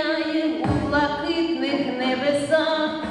сяє у блакитних небесах.